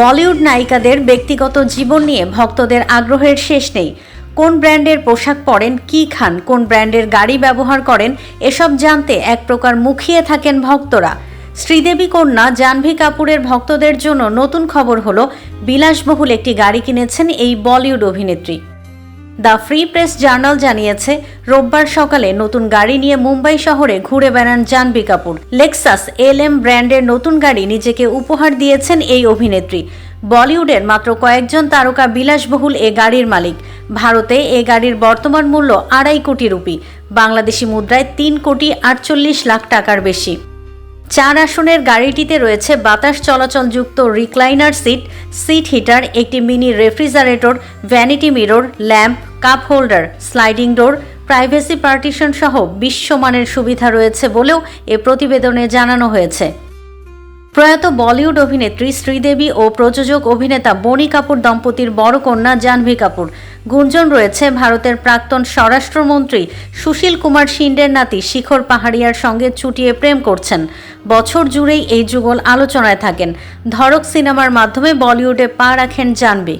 বলিউড নায়িকাদের ব্যক্তিগত জীবন নিয়ে ভক্তদের আগ্রহের শেষ নেই। কোন ব্র্যান্ডের পোশাক পরেন, কি খান, কোন ব্র্যান্ডের গাড়ি ব্যবহার করেন, এসব জানতে এক প্রকার মুখিয়ে থাকেন ভক্তরা। শ্রীদেবী কন্যা জাহ্নবী কাপুরের ভক্তদের জন্য নতুন খবর হলো, বিলাসবহুল একটি গাড়ি কিনেছেন এই বলিউড অভিনেত্রী। দ্য ফ্রি প্রেস জার্নাল জানিয়েছে, রোববার সকালে নতুন গাড়ি নিয়ে মুম্বাই শহরে ঘুরে বেড়ান জানবি কাপুর। লেক্সাস এল এম ব্র্যান্ডের নতুন গাড়ি নিজেকে উপহার দিয়েছেন এই অভিনেত্রী। বলিউডের মাত্র কয়েকজন তারকা বিলাসবহুল এ গাড়ির মালিক। ভারতে এ গাড়ির বর্তমান মূল্য আড়াই কোটি রুপি। বাংলাদেশি মুদ্রায় তিন কোটি আটচল্লিশ লাখ টাকার বেশি। চার আসনের গাড়িটিতে রয়েছে বাতাস চলাচলযুক্ত রিক্লাইনার সিট সিট হিটার, একটি mini refrigerator vanity mirror lamp cup holder sliding door privacy partition সহ বিশ্বমানের সুবিধা রয়েছে বলেও এ প্রতিবেদনে জানানো হয়েছে। প্রয়াত বলিউড অভিনেত্রী শ্রীদেবী ও প্রযোজক অভিনেতা বনি কাপুর, দম্পতির বড় কন্যা জাহ্নবী কাপুর। গুঞ্জন রয়েছে ভারতের প্রাক্তন স্বরাষ্ট্রমন্ত্রী সুশীল কুমার শিন্ডের নাতি শিখর পাহাড়িয়ার সঙ্গে ছুটিয়ে প্রেম করছেন। বছর জুড়েই এই যুগল আলোচনায় থাকেন। ধরক সিনেমার মাধ্যমে বলিউডে পা রাখেন জাহ্নবী।